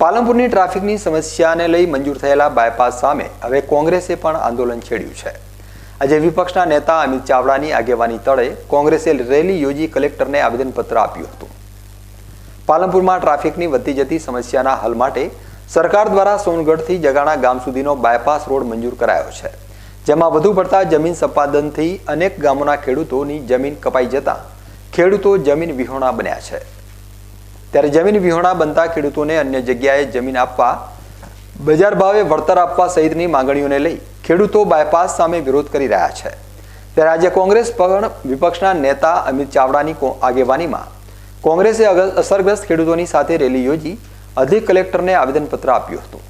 પાલનપુરની ટ્રાફિકની સમસ્યાને લઈ મંજૂર થયેલા બાયપાસ સામે હવે કોંગ્રેસે પણ આંદોલન છેડ્યું છે. આજે વિપક્ષના નેતા અમિત ચાવડાની આગેવાની તળે કોંગ્રેસે રેલી યોજી કલેક્ટરને આવેદનપત્ર આપ્યું હતું. પાલનપુરમાં ટ્રાફિકની વધતી જતી સમસ્યાના હલ માટે સરકાર દ્વારા સોનગઢથી જગાણા ગામ સુધીનો બાયપાસ રોડ મંજૂર કરાયો છે. જેમાં વધુ પડતા જમીન સંપાદનથી અનેક ગામોના ખેડૂતોની જમીન કપાઈ જતા ખેડૂતો જમીન વિહોણા બન્યા છે. ત્યારે જમીન વિહોણા બનતા ખેડૂતોને અન્ય જગ્યાએ જમીન આપવા, બજાર ભાવે વળતર આપવા સહિતની માંગણીઓને લઈ ખેડૂતો બાયપાસ સામે વિરોધ કરી રહ્યા છે. ત્યારે આજે કોંગ્રેસ પણ વિપક્ષના નેતા અમિત ચાવડાની આગેવાનીમાં કોંગ્રેસે અસરગ્રસ્ત ખેડૂતોની સાથે રેલી યોજી અધિક કલેક્ટરને આવેદનપત્ર આપ્યું હતું.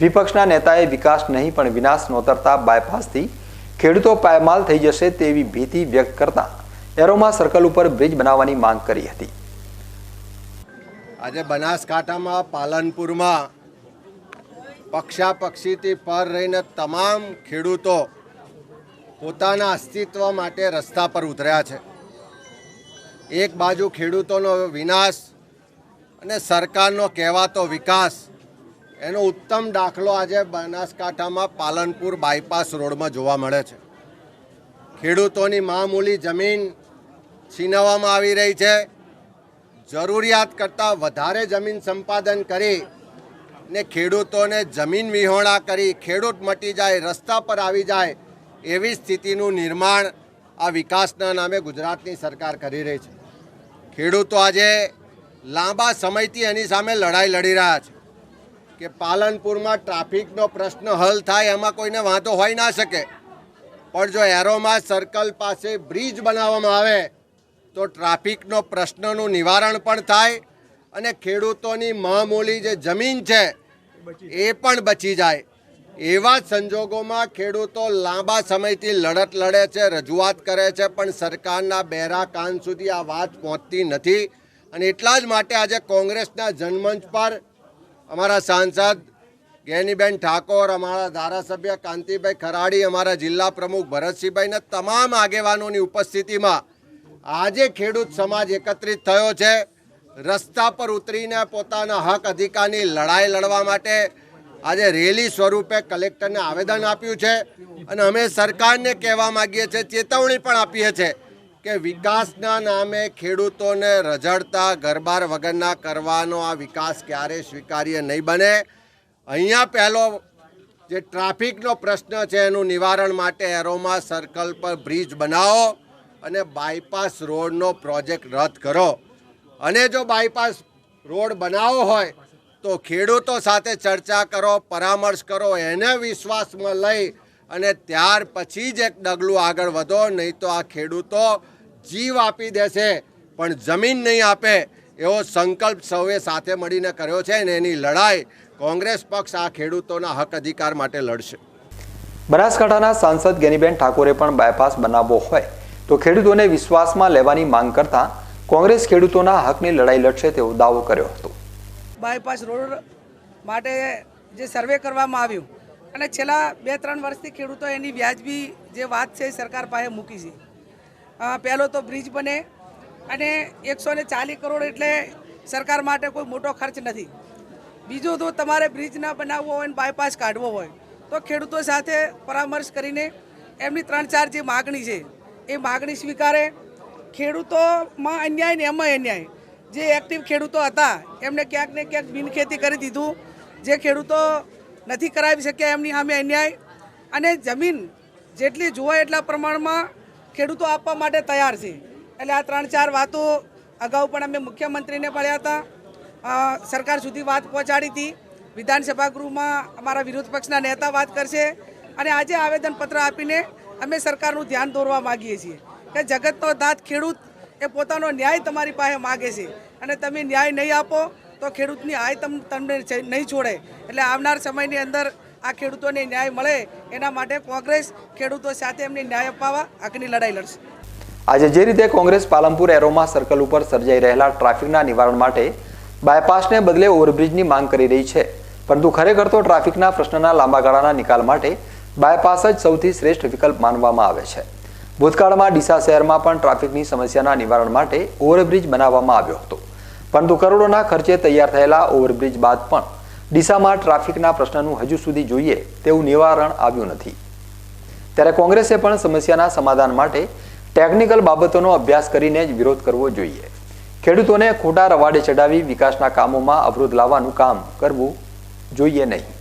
વિપક્ષના નેતાએ વિકાસ નહીં પણ વિનાશ નોતરતા બાયપાસથી ખેડૂતો પાયમાલ થઈ જશે તેવી ભીતિ વ્યક્ત કરતા એરોમા સર્કલ ઉપર બ્રિજ બનાવવાની માંગ કરી હતી. આજે બનાસકાંઠામાં, પાલનપુરમાં પક્ષાપક્ષીથી પર રહીને તમામ ખેડૂતો પોતાના અસ્તિત્વ માટે રસ્તા પર ઉતર્યા છે. એક બાજુ ખેડૂતોનો વિનાશ અને સરકારનો કહેવાતો વિકાસ, એનો ઉત્તમ દાખલો આજે બનાસકાંઠામાં પાલનપુર બાયપાસ રોડમાં જોવા મળે છે. ખેડૂતોની મામૂલી જમીન છીનવવામાં આવી રહી છે. જરૂરિયાત કરતાં વધારે જમીન સંપાદન કરી ને ખેડૂતોને જમીન વિહોણા કરી, ખેડૂત મટી જાય, રસ્તા પર આવી જાય એવી સ્થિતિનું નિર્માણ આ વિકાસના નામે ગુજરાતની સરકાર કરી રહી છે. ખેડૂતો આજે લાંબા સમયથી એની સામે લડાઈ લડી રહ્યા છે કે પાલનપુરમાં ટ્રાફિકનો પ્રશ્ન હલ થાય એમાં કોઈને વાંધો હોઈ ના શકે. પણ જો એરોમાં સર્કલ પાસે બ્રિજ બનાવવામાં આવે તો ટ્રાફિકનો પ્રશ્નનું નિવારણ પણ થાય અને ખેડૂતોની મામૂલી જે જમીન છે, એ પણ બચી જાય. એવા સંજોગોમાં ખેડૂતો લાંબા સમયથી લડત લડે છે, રજૂઆત કરે છે, પણ સરકારના બહેરા કાન સુધી આ વાત પહોંચતી નથી. અને એટલા જ માટે આજે કોંગ્રેસના જનમંચ પર અમારા સાંસદ ગેનીબેન ઠાકોર, અમારા ધારાસભ્ય કાંતિભાઈ ખરાડી, અમારા જિલ્લા પ્રમુખ ભરતસિંહભાઈના તમામ આગેવાનોની ઉપસ્થિતિમાં આજે ખેડૂત સમાજ એકત્રિત થયો છે. રસ્તા પર ઉતરીને પોતાના હક અધિકારની લડાઈ લડવા માટે આજે રેલી સ્વરૂપે કલેક્ટરને આવેદન આપ્યું છે અને અમે સરકારને કહેવા માગીએ છીએ, ચેતવણી પણ આપીએ છીએ કે વિકાસના નામે ખેડૂતોને રઝળતા ઘરબાર વગરના કરવાનો આ વિકાસ ક્યારે સ્વીકાર્ય નહીં બને. અહીંયા પહેલો જે ટ્રાફિકનો પ્રશ્ન છે, એનું નિવારણ માટે એરોમા સર્કલ પર બ્રિજ બનાવો. અને બાયપાસ રોડનો પ્રોજેક્ટ રદ કરો. અને જો બાયપાસ રોડ બનાવવો હોય, તો ખેડૂતો સાથે ચર્ચા કરો, પરામર્શ કરો, એને વિશ્વાસમાં લઈ અને ત્યાર પછી જ એક ડગલું આગળ વધો, નહીં તો આ ખેડૂતો જીવ આપી દેશે, પણ જમીન નહીં આપે, એવો સંકલ્પ સૌએ સાથે મળીને કર્યો છે અને એની લડાઈ કોંગ્રેસ પક્ષ આ ખેડૂતોના હક અધિકાર માટે લડશે. બનાસકાંઠાના સાંસદ ગેનીબેન ઠાકોરે પણ બાયપાસ બનાવવો હોય. તો ખેડૂતોને વિશ્વાસમાં લેવાની માંગ કરતા કોંગ્રેસ ખેડૂતોના હકની લડાઈ લડશે તેવો દાવો કર્યો હતો. બાયપાસ રોડ માટે જે સર્વે કરવામાં આવ્યું, અને છેલ્લા બે ત્રણ વર્ષથી ખેડૂતો એની વ્યાજબી જે વાત છે સરકાર પાસે મૂકી છે. પહેલો તો બ્રિજ બને, અને એકસો ને ચાલીસ કરોડ એટલે સરકાર માટે કોઈ મોટો ખર્ચ નથી. બીજું તો તમારે બ્રિજ ના બનાવવો હોય ને બાયપાસ કાઢવો હોય, તો ખેડૂતો સાથે પરામર્શ કરીને એમની ત્રણ ચાર જે માગણી છે એ માગણી સ્વીકારે. ખેડૂતોમાં અન્યાય ને એમાં અન્યાય. જે એક્ટિવ ખેડૂતો હતા, એમને ક્યાંક ને ક્યાંક બિનખેતી કરી દીધું. જે ખેડૂતો નથી કરાવી શક્યા, એમની સામે અન્યાય. અને જમીન જેટલી જોવાય એટલા પ્રમાણમાં ખેડૂતો આપવા માટે તૈયાર છે. એટલે આ ત્રણ ચાર વાતો અગાઉ પણ અમે મુખ્યમંત્રીને મળ્યા હતા. સરકાર સુધી વાત પહોંચાડી હતી. વિધાનસભા ગૃહમાં અમારા વિરોધ પક્ષના નેતા વાત કરશે. અને આજે આવેદનપત્ર આપીને અમે સરકારનું ધ્યાન દોરવા માગીએ છીએ કે જગતનો દાંત ખેડૂત એ પોતાનો ન્યાય તમારી પાસે માગે છે. અને તમે ન્યાય નહીં આપો તો ખેડૂતની આય તમ, તમને નહીં છોડે. એટલે આવનાર સમયની અંદર આ ખેડૂતોને ન્યાય મળે એના માટે કોંગ્રેસ ખેડૂતો સાથે એમને ન્યાય અપાવવા આગની લડાઈ લડશે. આજે જે રીતે કોંગ્રેસ પાલનપુર એરોમા સર્કલ ઉપર સર્જાઈ રહેલા ટ્રાફિકના નિવારણ માટે બાયપાસને બદલે ઓવરબ્રિજની માંગ કરી રહી છે. પરંતુ ખરેખર તો ટ્રાફિકના પ્રશ્નના લાંબા ગાળાના નિકાલ માટે બાયપાસ જ સૌથી શ્રેષ્ઠ વિકલ્પ માનવામાં આવે છે. ભૂતકાળમાં ડીસા શહેરમાં પણ ટ્રાફિકની સમસ્યાના નિવારણ માટે ઓવરબ્રિજ બનાવવામાં આવ્યો હતો. પરંતુ કરોડોના ખર્ચે તૈયાર થયેલા ઓવરબ્રિજ બાદ પણ ડીસામાં ટ્રાફિકના પ્રશ્નનું હજુ સુધી જોઈએ તેવું નિવારણ આવ્યું નથી. ત્યારે કોંગ્રેસે પણ સમસ્યાના સમાધાન માટે ટેકનિકલ બાબતોનો અભ્યાસ કરીને જ વિરોધ કરવો જોઈએ. ખેડૂતોને ખોટા રવાડે ચડાવી વિકાસના કામોમાં અવરોધ લાવવાનું કામ કરવું જોઈએ નહીં.